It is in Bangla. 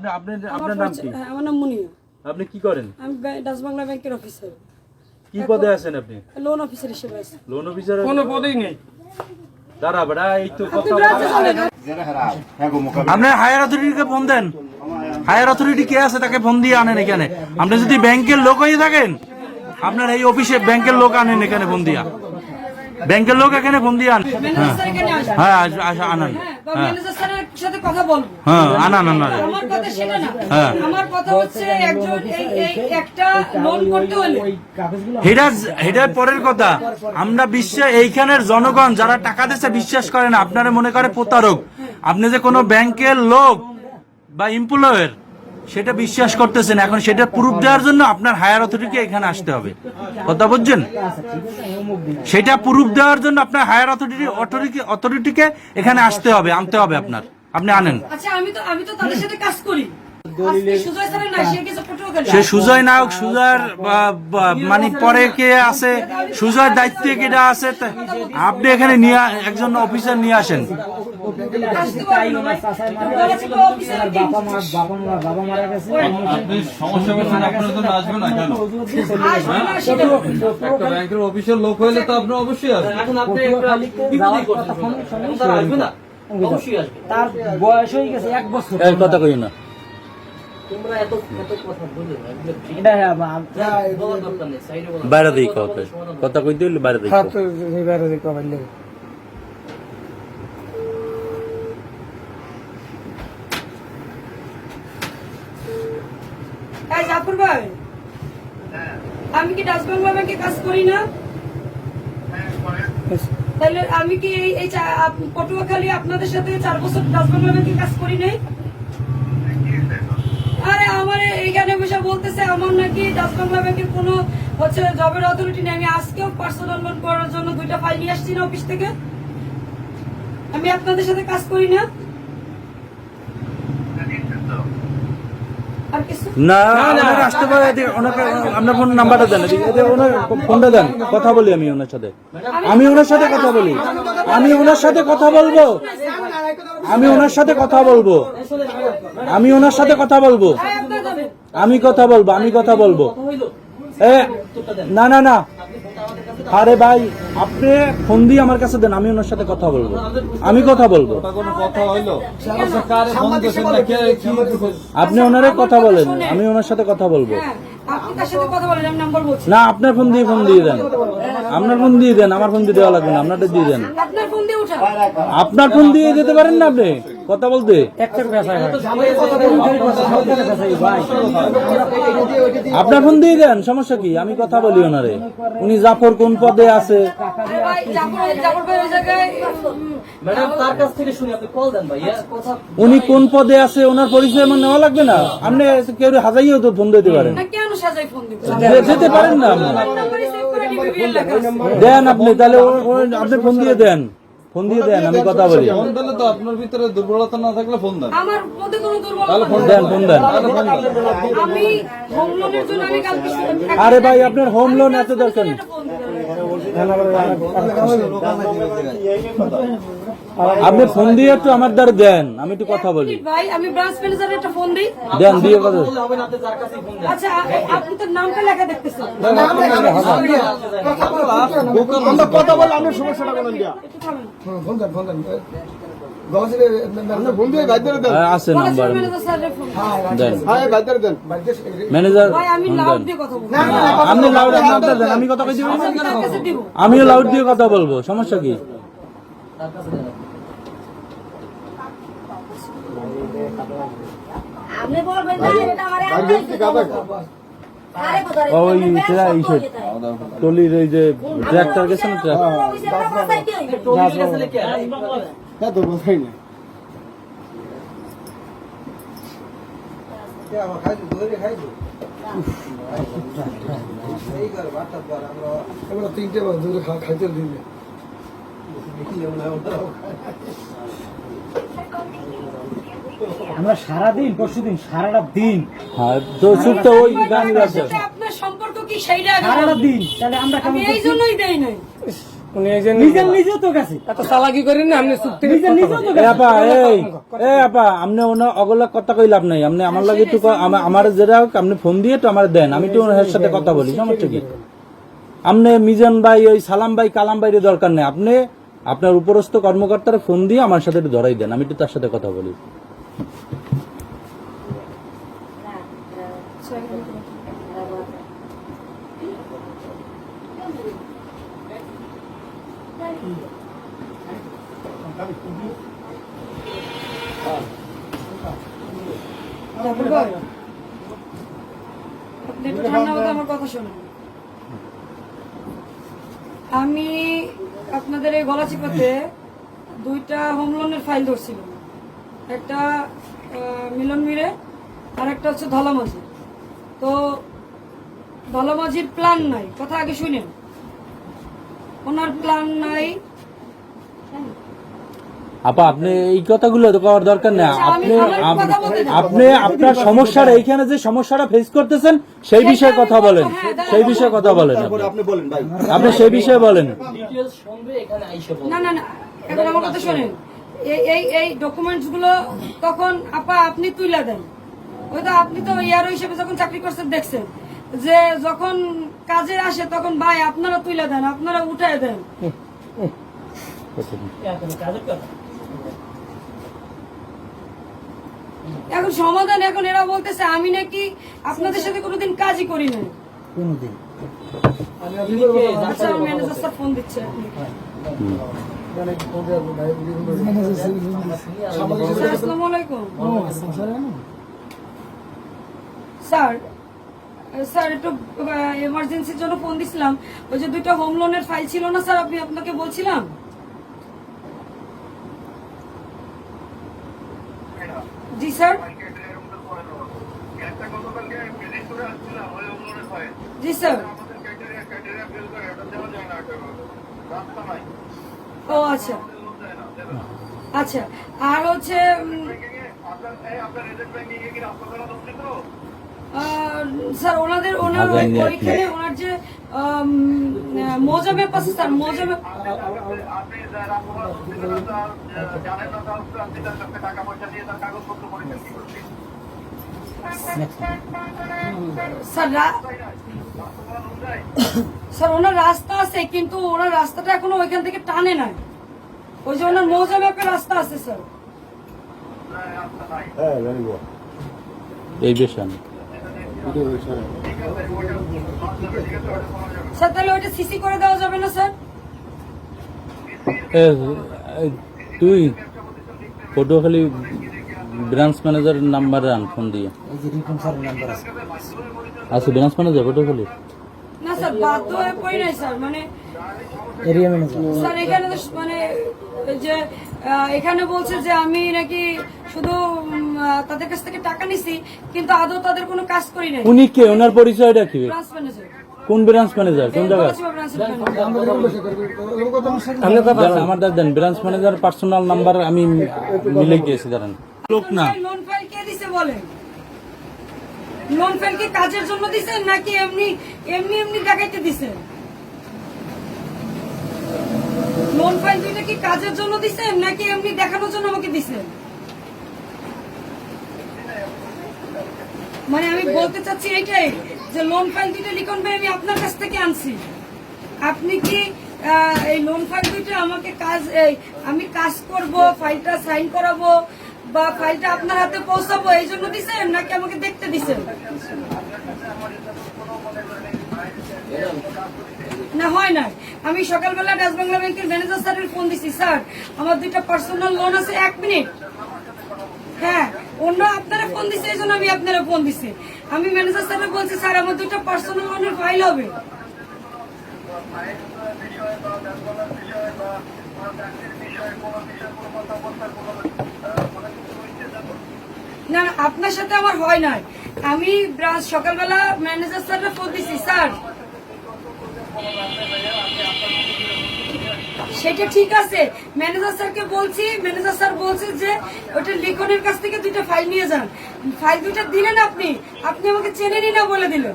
আপনি আপনি আপনার নাম কি? হ্যাঁ, আমার নাম মুনিয়া। আপনি কি করেন? আমি ডাচ বাংলা ব্যাংকের অফিসার। কি পদে আছেন আপনি? লোন অফিসার হিসেবে আছি। লোন অফিসার কোনো পদেই নেই। দাঁড়া বেটা এই তো কথা আপনি হায়ার অথরিটিকে ফোন দেন। হায়ার অথরিটি কে আছে তাকে ফোন দিয়ে আনেন এখানে। আপনি যদি ব্যাংকের লোক হয়ে থাকেন আপনার এই অফিসে ব্যাংকের লোক আনেন এখানে ফোন দিয়া। ব্যাংকের লোক এখানে ফোন দিয়ে আন ম্যানেজার স্যার এখানে আসবে হ্যাঁ আস- আস- আনান। হ্যাঁ। সাথে কথা বলব। হ্যাঁ আনান আনান আমার কথা সেটা না। হ্যাঁ। আমার কথা হচ্ছে একজন এই এই একটা লোন করতে হলে। এটা এটা পরের কথা। আমরা বিশ্বে এইখানের জনগণ যারা টাকা দিচ্ছে বিশ্বাস করে না। আপনারা মনে করে প্রতারক। আপনি যে কোনো ব্যাংকের লোক বা এমপ্লয়ের সেটা বিশ্বাস করতেছেন, এখন সেটা প্রুফ দেওয়ার জন্য আপনার হায়ার অথরিটিকে এখানে আসতে হবে। কথা বুঝছেন? সেটা প্রুফ দেওয়ার জন্য আপনার হায়ার অথরিটি অথরিটি অথরিটিকে এখানে আসতে হবে, আনতে হবে আপনার। আপনি আনেন। আচ্ছা আমি তো আমি তো তাদের সাথে কাজ করি। সে কিছু পটুয়াখালী সে সুজয় নায়ক সুজয়ের মানে পরে কে আছে সুজয়ের দায়িত্বে কেটা আছে আপনি এখানে নিয়ে একজন অফিসার নিয়ে আসেন। তো অফিসার ব্যাংকের লোক হইলে তো আপনি অবশ্যই আসবেন। এখন আপনি আসবে না? তার বয়স হয়ে গেছে এক বছর। কথা কই না। তোমরা এত এত কথা বলে না এটা হ্যাঁ আম- বলার দরকার নেই সাইডে বলা। বাইরে দিই কথা কথা। কইতে হইলে বাইরে দিই এই জাফর ভাই আমি কি ডাচ বাংলা ব্যাংকে কাজ করি না? তাহলে আমি কি এই পটুয়াখালী আপনাদের সাথে চার বছর ডাচ বাংলা ব্যাংকে কাজ করি নাই? এইখানে বসে বলতেছে আমার নাকি ডাচ বাংলা ব্যাংকের কোনো হচ্ছে জবের অথরিটি নেই। আমি আজকেও পার্সোনাল লোন করার জন্য দুইটা ফাইল নিয়ে আসছি না অফিস থেকে। আমি আপনাদের সাথে কাজ করি না। না ওনাকে আসতে পারে ওনাকে আপনার ফোন নাম্বারটা দেন ওনার ফোনটা দেন কথা বলি আমি ওনার সাথে। আমি ওনার সাথে কথা বলি। আমি ওনার সাথে কথা বলব। আমি ওনার সাথে কথা বলব। আমি ওনার সাথে কথা বলব। আমি কথা বলব, আমি কথা বলব। না না না। আরে ভাই, আপনি ফোন দিয়ে আমার কাছে দেন, আমি ওনার সাথে কথা বলব। আমি কথা বলব। আপনি ওনারে কথা বলেন, আমি ওনার সাথে কথা বলব। না, আপনার ফোন দিয়ে ফোন দিয়ে দেন। আপনার ফোন দিয়ে দেন, আমার ফোন দিয়ে দেওয়া লাগবে না, আপনারটা দিয়ে দেন। আপনার ফোন দিয়ে যেতে পারেন না আপনি? কথা বলতে? হয়। আপনার ফোন দিয়ে দেন সমস্যা কি? আমি কথা বলি ওনারে। উনি জাফর কোন পদে আছে? আরে ভাই জাফর জাফর ভাই ওই জায়গায় উম, ম্যাডাম তার কাছ থেকে শুনি আপনি কল দেন ভাইয়া। কথা উনি কোন পদে আছে? ওনার পরিচয় আমার নেওয়া লাগবে না? আপনি কেউ হাজাইও তো ফোন দিতে পারেন। না কেন সাজাই ফোন দিব যে- যেতে পারেন না। দেন আপনি তাহলে আপনি ফোন দিয়ে দেন। ফোন দিয়ে দেন আমি কথা বলি। ফোন দিলে তো আপনার ভিতরে দুর্বলতা না থাকলে ফোন দেন। আমার মধ্যে কোনো দুর্বলতা নেই। দেন ফোন দেন। আমি হোম লোনের জন্য আমি কালকে আরে ভাই আপনার হোম লোন এত দরকার নেই। ফোন। আপনি ফোন দিয়ে একটু আমার দ্বারা দেন আমি একটু কথা বলি। ভাই আমি ব্রাঞ্চ ম্যানেজারের একটা ফোন দিই। দেন দিয়ে কথা আচ্ছা আপনি তো নামটা লেখা দেখতেছেন। কথা বলে আপনার সমস্যাটা বলেন দিয়া। একটু থামেন। ফোন দেন ফোন দেন। হ্যাঁ, আছে নাম্বার। ম্যানেজার দেন। হ্যাঁ ম্যানেজার আমি ফোন লাউড দেন। দিয়ে কথা বলব আপনি লাউড আপনার দেন আমি কথা কই দিব আমি তার কাছে দিব। আমিও লাউড দিয়ে কথা বলব সমস্যা কি? তার কাছে দেন আপনি। আপনি বলবেন না এটা আমার ওই টলির এই যে ট্র্যাক্টর গেছে না ট্রাক অফিসের পাশাইতে হইবে টঙ্গী গেছে নাকি আর? হ্যাঁ তো বোঝাই না আমরা তিনটে দূরে খাইতে দিন আমরা সারাদিন পরশুদিন সারাটা দিন। হ্যাঁ তো ওই গান আপনার সম্পর্ক কি সেইটা সারাটা দিন তাহলে আমরা কেমন এই জন্যই দেই নাই। উনি এই যে নিজের নিজেও তো গেছে এত চালাকি করেন না আপনি চুক্তি নিজের নিজেও তো এ গেছে আপা এই এ আপা আপনি ওনা অগলা কথা কই লাভ নাই। আপনি আমার লাগে একটু ক- আমা- আমার যেটা হোক আপনি ফোন দিয়ে তো আমার দেন। আমি তো ওনার সাথে কথা বলি সমস্যা কি? আপনি মিজান ভাই ওই সালাম ভাই কালাম ভাইয়ের দরকার নেই। আপনি আপনার উপরস্থ কর্মকর্তারা ফোন দিয়ে আমার সাথে একটু ধরাই দেন। আমি একটু তার সাথে কথা বলি জাফর ভাই, আপনি একটু ঠান্ডা মাথায় আমার কথা শোনেন আমি আপনাদের এই গলা চিপাতে দুইটা হোম লোনের ফাইল ধরছিল একটা মিলন মিরে আর একটা হচ্ছে ধলামাঝি তো ধলামাঝির প্ল্যান নাই, কথা আগে শুনেন। ওনার প্ল্যান নাই। আপা আপনি এই কথাগুলো তো করার দরকার নেই। আচ্ছা, আপনি। আপনি আপনার সমস্যাটা এইখানে যে সমস্যাটা ফেস করতেছেন সেই বিষয়ে কথা বলেন। হ্যাঁ, সেই বিষয়ে কথা বলেন আপনি। আপনি বলেন ভাই। আপনি সেই বিষয়ে বলেন। ডিটেলস শুনবে এখানে আইসা বলবে। না না না এখন আমার কথা শোনেন। এই এই এই ডকুমেন্টসগুলো তখন আপা আপনি তুলে দেন। ওই তো আপনি তো ইয়ার হিসেবে যখন চাকরি করছেন দেখছেন যে যখন কাজে আসে তখন ভাই আপনারা তুলে দেন আপনারা উঠায় দেন। এখন কাজের কথা। এখন সমাধান এখন এরা বলতেছে আমি নাকি আপনাদের সাথে কোনোদিন কাজই করি না কোনদিন। আচ্ছা ম্যানেজার ফোন দিচ্ছে। স্যার, আসসালামু আলাইকুম। স্যার স্যার একটু এমার্জেন্সির জন্য ফোন দিছিলাম। ওই যে দুইটা হোম লোনের ফাইল ছিল না স্যার আপনি আপনাকে বলছিলাম? স্যার? জি, স্যার। ও আচ্ছা। আচ্ছা। আর হচ্ছে আপনার আপনার রেজাল্ট নিয়ে গিয়ে আগে করা আসি। ওইখানে ওনার যে আম, আহ, মোজা ম্যাপ আছে স্যার মোজা ম্যাপ স্যার রা- স্যার ওনার রাস্তা আছে কিন্তু ওনার রাস্তাটা এখনও ওইখান থেকে টানে নাই। ওই যে ওনার মৌজা ম্যাপের রাস্তা আছে স্যার। হ্যাঁ এই বিষয়ে স্যার তাহলে ওইটা সিসি করে দেওয়া যাবে না স্যার? তুই পটুয়াখালী ব্রাঞ্চ ম্যানেজারের নাম্বার আন ফোন দিয়ে এই যে রিপন স্যারের নাম্বার আছে আছে ব্রাঞ্চ ম্যানেজার পটুয়াখালী না স্যার বাধ্য হয়ে পড়ি নাই স্যার মানে এরিয়া ম্যানেজার স্যার এখানে মানে যে আহ, এখানে বলছে যে আমি নাকি শুধু তাদের কাছ থেকে টাকা নিছি কিন্তু আদৌ তাদের কোনো কাজ করি নাই। উনি কে? ওনার পরিচয়টা কি? ব্রাঞ্চ ম্যানেজার কোন ব্রাঞ্চ ম্যানেজার কোন জায়গায় আমার দাদা দেন ব্রাঞ্চ ম্যানেজার পার্সোনাল নাম্বার আমি মিলে গিয়েছি দাঁড়ান। লোক না। লোন ফাইল কে দিছে বলেন লোন ফাইল কি কাজের জন্য দিছেন নাকি এমনি এমনি এমনি দেখাইতে দিছেন লোন ফাইল দুইটা কি কাজের জন্য দিছেন নাকি এমনি দেখানোর জন্য আমাকে দিছেন মানে আমি বলতে চাচ্ছি এইটাই যে লোন ফাইল দুইটা লিখন ভাই আমি আপনার কাছ থেকে আনছি। আপনি কি এই লোন ফাইল দুইটা আমাকে কাজ, এই, আমি কাজ করব, ফাইলটা সাইন করাবো, বা ফাইলটা আপনার হাতে পৌঁছাবো, এই জন্য দিছেন নাকি আমাকে দেখতে দিছেন না, হয় না আমি সকালবেলা ডাচ বাংলা ব্যাংকের ম্যানেজার স্যারের ফোন দিছি, স্যার, আমার দুইটা পার্সোনাল লোন আছে, এক মিনিট হ্যাঁ অন্য আপনারা ফোন দিছে, এই জন্য আমি আপনারা ফোন দিছি। আমি ম্যানেজার স্যারের বলছি, স্যার, আমার দুইটা পার্সোনাল লোনের ফাইল হবে। না, আপনার সাথে আমার হয় নাই। আমি সকালবেলা ম্যানেজার স্যারের ফোন দিছি, স্যার সেটা ঠিক আছে। ম্যানেজার স্যারকে বলছি, ম্যানেজার স্যার বলছে যে ওটা লিখনের কাছ থেকে দুইটা ফাইল নিয়ে যান। ফাইল দুইটা দিলেন আপনি আপনি আমাকে চেনেনি না বলে দিলেন।